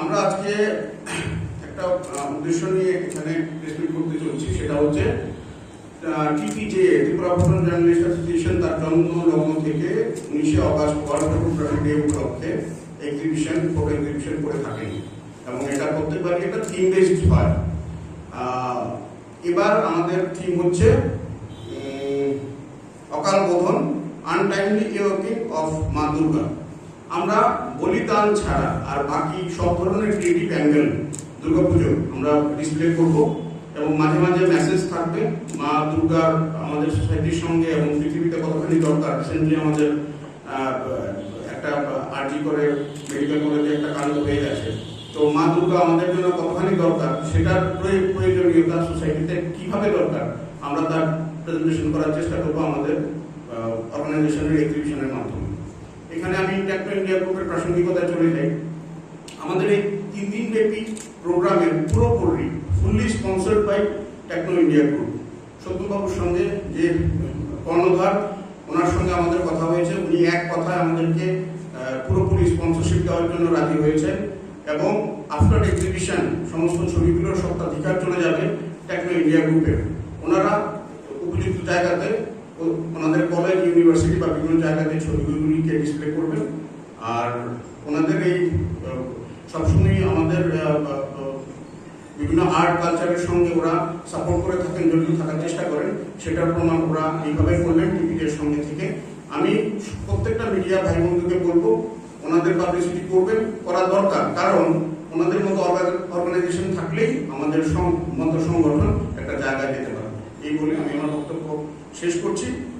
আমরা আজকে একটা উদ্দেশ্য নিয়ে এখানে প্রেসমিট করতে চলছি, সেটা হচ্ছে TPJ Tripura Bhutan journalist association তার জন্ম লগ্ন থেকে উনিশে অগস্ট ওয়ার্ল্ড ফটোগ্রাফি ডে উপলক্ষে এক্সিবিশন ফটো এক্সিবিশন করে থাকেন। এবং এটা প্রত্যেকবারই একটা থিম বেসড হয়। এবার আমাদের থিম হচ্ছে অকাল বোধন আনটাইমলি ইয়োকিং অফ মা দুর্গা। আমরা বলিদান ছাড়া আর বাকি সব ধরনের ক্রিয়েটিভ অ্যাঙ্গেল দুর্গাপুজো আমরা ডিসপ্লে করব। এবং মাঝে মাঝে মেসেজ থাকবে, মা দুর্গার আমাদের সোসাইটির সঙ্গে এবং পৃথিবীতে কতখানি দরকার রিসেন্টলি আমাদের একটা আরজি করে মেডিকেল কলেজে একটা কাণ্ড হয়ে গেছে। তো মা দুর্গা আমাদের জন্য কতখানি দরকার, সেটার প্রয়োজনীয়তা সোসাইটিতে কীভাবে দরকার, আমরা তার প্রেজেন্টেশন করার চেষ্টা করব আমাদের অর্গানাইজেশনের এক্সিবিশনের মাধ্যমে। টেকনো ইন্ডিয়া গ্রুপের প্রাসঙ্গিকতায় চলে যাই। আমাদের এই তিন দিন ব্যাপী প্রোগ্রামের পুরোপুরি fully sponsored by Techno India group সত্যবাবুর সঙ্গে যে কর্ণধার, ওনার সঙ্গে আমাদের কথা হয়েছে। উনি এক কথায় আমাদেরকে পুরোপুরি স্পন্সরশিপ দেওয়ার জন্য রাজি হয়েছেন এবং আফটার এক্সিবিশন সমস্ত ছবিগুলোর সত্ত্বাধিকার চলে যাবে টেকনো ইন্ডিয়া গ্রুপের ওনারা উপযুক্ত জায়গাতে ওনাদের কলেজ ইউনিভার্সিটি বা বিভিন্ন জায়গাতে ছবিগুলিকে ডিসপ্লে করবেন। আর ওনাদের এই সবসময় আমাদের বিভিন্ন আর্ট কালচারের সঙ্গে ওরা সাপোর্ট করে থাকেন, জড়িত থাকার চেষ্টা করেন। সেটার প্রমাণ ওরা এইভাবে করলেন টিভিদের সঙ্গে থেকে। আমি প্রত্যেকটা মিডিয়া ভাই বন্ধুকে বলব, ওনাদের পাবলিসিটি করবেন করা দরকার। কারণ ওনাদের মতো অর্গানাইজেশন থাকলেই আমাদের মতো সংগঠন একটা জায়গায় যেতে পারে এই বলে আমি আমার বক্তব্য শেষ করছি।